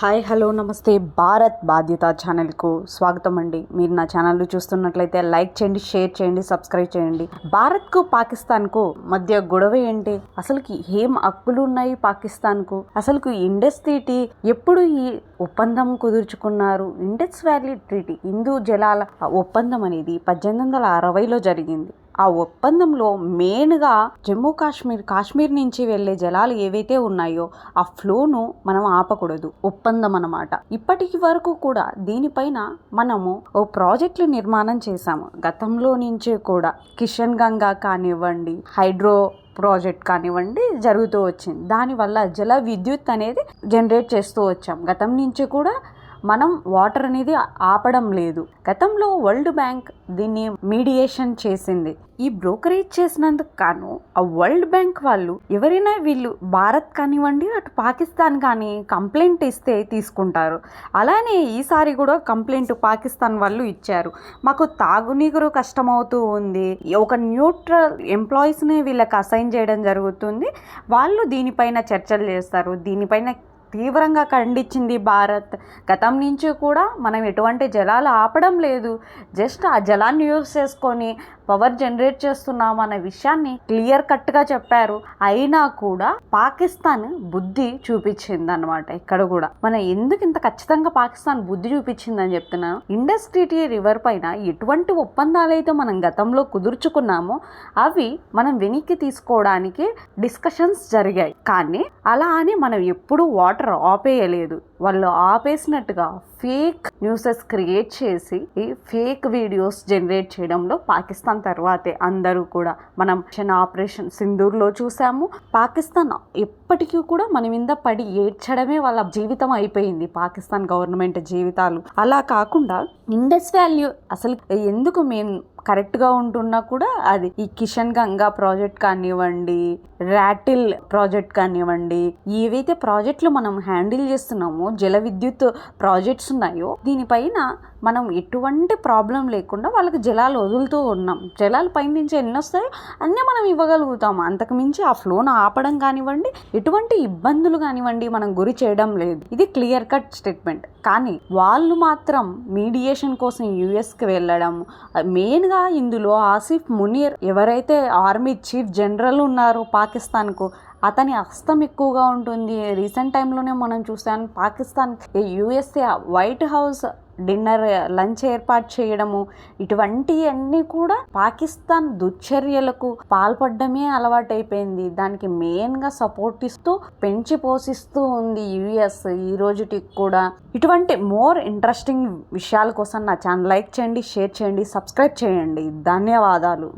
Hi hello నమస్తే భారత్ బాధ్యత ఛానల్కు స్వాగతం అండి మీరు నా ఛానల్ చూస్తున్నట్లయితే లైక్ చేయండి షేర్ చేయండి సబ్స్క్రైబ్ చేయండి. భారత్కు పాకిస్తాన్కు మధ్య గొడవ ఏంటి? అసలుకి ఏం హక్కులు ఉన్నాయి పాకిస్తాన్కు? అసలుకు ఇండస్ ట్రీటీ ఎప్పుడు ఈ ఒప్పందం కుదుర్చుకున్నారు? ఇండస్ వ్యాలీ ట్రీటీ హిందూ జలాల ఒప్పందం అనేది పద్దెనిమిది వందల అరవైలో జరిగింది. ఆ ఒప్పందంలో మెయిన్గా జమ్మూ కాశ్మీర్ కాశ్మీర్ నుంచి వెళ్ళే జలాలు ఏవైతే ఉన్నాయో ఆ ఫ్లోను మనం ఆపకూడదు. ఒప్పందం అన్నమాట. ఇప్పటికి వరకు కూడా దీనిపైన మనము ఓ ప్రాజెక్టులు నిర్మాణం చేశాము. గతంలో నుంచే కూడా కిషన్ గంగా కానివ్వండి హైడ్రో ప్రాజెక్ట్ కానివ్వండి జరుగుతూ వచ్చింది. దానివల్ల జల విద్యుత్ అనేది జనరేట్ చేస్తూ వచ్చాం. గతం నుంచి కూడా మనం వాటర్ అనేది ఆపడం లేదు. గతంలో వరల్డ్ బ్యాంక్ దీన్ని మీడియేషన్ చేసింది. ఈ బ్రోకరేజ్ చేసినందుకు కాను ఆ వరల్డ్ బ్యాంక్ వాళ్ళు ఎవరైనా వీళ్ళు భారత్ కానివ్వండి అటు పాకిస్తాన్ కానీ కంప్లైంట్ ఇస్తే తీసుకుంటారు. అలానే ఈసారి కూడా కంప్లైంట్ పాకిస్తాన్ వాళ్ళు ఇచ్చారు. మాకు తాగునీరు కష్టమవుతూ ఉంది. ఒక న్యూట్రల్ ఎంప్లాయీస్ని వీళ్ళకి అసైన్ చేయడం జరుగుతుంది. వాళ్ళు దీనిపైన చర్చలు చేస్తారు. దీనిపైన తీవ్రంగా ఖండించింది భారత్. గతం నుంచి కూడా మనం ఎటువంటి జలాలు ఆపడం లేదు. జస్ట్ ఆ జలాన్ని యూస్ చేసుకొని పవర్ జనరేట్ చేస్తున్నాం అనే విషయాన్ని క్లియర్ కట్గా చెప్పారు. అయినా కూడా పాకిస్తాన్ బుద్ధి చూపించింది అనమాట ఇక్కడ కూడా. మనం ఎందుకు ఇంత ఖచ్చితంగా పాకిస్తాన్ బుద్ధి చూపించిందని చెప్తున్నాను? ఇండస్ట్రీటీ రివర్ పైన ఎటువంటి ఒప్పందాలు అయితే మనం గతంలో కుదుర్చుకున్నామో అవి మనం వెనక్కి తీసుకోవడానికి డిస్కషన్స్ జరిగాయి. కానీ అలా అని మనం ఎప్పుడూ వాటర్ ఆపేయలేదు. వాళ్ళు ఆపేసినట్టుగా ఫేక్ న్యూసెస్ క్రియేట్ చేసి ఈ ఫేక్ వీడియోస్ జనరేట్ చేయడంలో పాకిస్తాన్ తర్వాతే అందరూ కూడా మనం ఆపరేషన్ సింధూర్లో చూసాము. పాకిస్తాన్ ఎప్పటికీ కూడా మన మీద పడి ఏడ్చడమే వాళ్ళ జీవితం అయిపోయింది. పాకిస్తాన్ గవర్నమెంట్ జీవితాలు. అలా కాకుండా ఇండస్ వాల్యూ అసలు ఎందుకు మేము కరెక్ట్గా ఉంటున్నా కూడా అది ఈ కిషన్ గంగా ప్రాజెక్ట్ కానివ్వండి ర్యాటిల్ ప్రాజెక్ట్ కానివ్వండి ఏవైతే ప్రాజెక్టులు మనం హ్యాండిల్ చేస్తున్నామో జల విద్యుత్ ప్రాజెక్ట్స్ ఉన్నాయో దీనిపైన మనం ఎటువంటి ప్రాబ్లం లేకుండా వాళ్ళకి జలాలు వదులుతూ ఉన్నాం. జలాలు పైనుంచి ఎన్ని వస్తాయో అన్నీ మనం ఇవ్వగలుగుతాం. అంతకుమించి ఆ ఫ్లోను ఆపడం కానివ్వండి ఎటువంటి ఇబ్బందులు కానివ్వండి మనం గురి చేయడం లేదు. ఇది క్లియర్ కట్ స్టేట్మెంట్ కానీ వాళ్ళు మాత్రం మీడియేషన్ కోసం యుఎస్కి వెళ్ళడం మెయిన్గా ఇందులో ఆసిఫ్ మునీర్ ఎవరైతే ఆర్మీ చీఫ్ జనరల్ ఉన్నారో పాకిస్తాన్కు అతని హస్తం ఎక్కువగా ఉంటుంది. రీసెంట్ టైంలోనే మనం చూసాం Pakistan USA White House dinner lunch ఏర్పాటు చేయడము ఇటువంటివన్నీ కూడా పాకిస్తాన్ దుశ్చర్యలకు పాల్పడమే అలవాటైపోయింది. దానికి మెయిన్గా సపోర్ట్ ఇస్తూ పెంచి పోషిస్తూ ఉంది యుఎస్ ఈ రోజుటికి కూడా. ఇటువంటి మోర్ ఇంట్రెస్టింగ్ విషయాల కోసం నా ఛానల్ లైక్ చేయండి షేర్ చేయండి సబ్స్క్రైబ్ చేయండి. ధన్యవాదాలు.